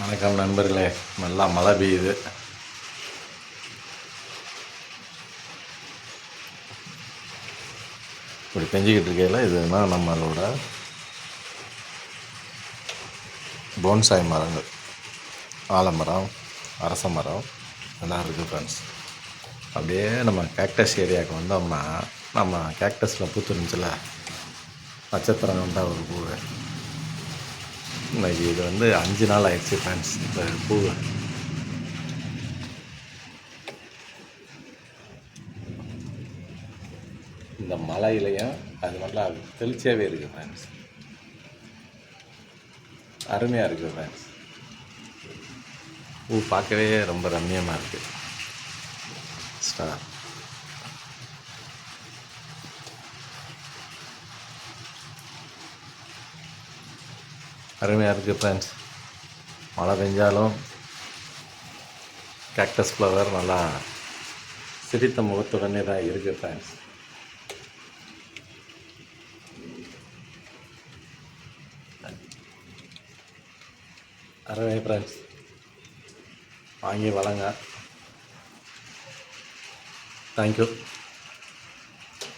வணக்கம் நண்பர்களே. நல்லா மழை பெய்யுது. இப்படி பெஞ்சிக்கிட்டு இருக்கையில் இதுனா நம்மளோட போன்சாய் மரங்கள். ஆலமரம் அரச மரம் எல்லாம் இருக்குது ஃப்ரெண்ட்ஸ் அப்படியே நம்ம கேக்டஸ் ஏரியாவுக்கு வந்தோம்னா நம்ம கேக்டஸில் பூத்துருந்துச்சுல நட்சத்திரம் வந்தா ஒரு பூ இது வந்து அஞ்சு நாள் ஆயிடுச்சு ஃப்ரெண்ட்ஸ் இந்த பூ. இந்த மலையிலையும் அது நல்லா தெளிச்சாவே இருக்குது ஃப்ரெண்ட்ஸ் அருமையாக இருக்குது ஃப்ரெண்ட்ஸ் பூ பார்க்கவே ரொம்ப ரம்மியமாக இருக்குது ஸ்டார் அருமையாக இருக்குது ஃப்ரெண்ட்ஸ் மழை பெஞ்சாலும் கேக்டஸ் ஃப்ளவர் நல்லா சிரித்த முகத்துடனே தான் இருக்குது ஃப்ரெண்ட்ஸ் அருமை ஃப்ரெண்ட்ஸ் வாங்கி வளங்க. தேங்க்யூ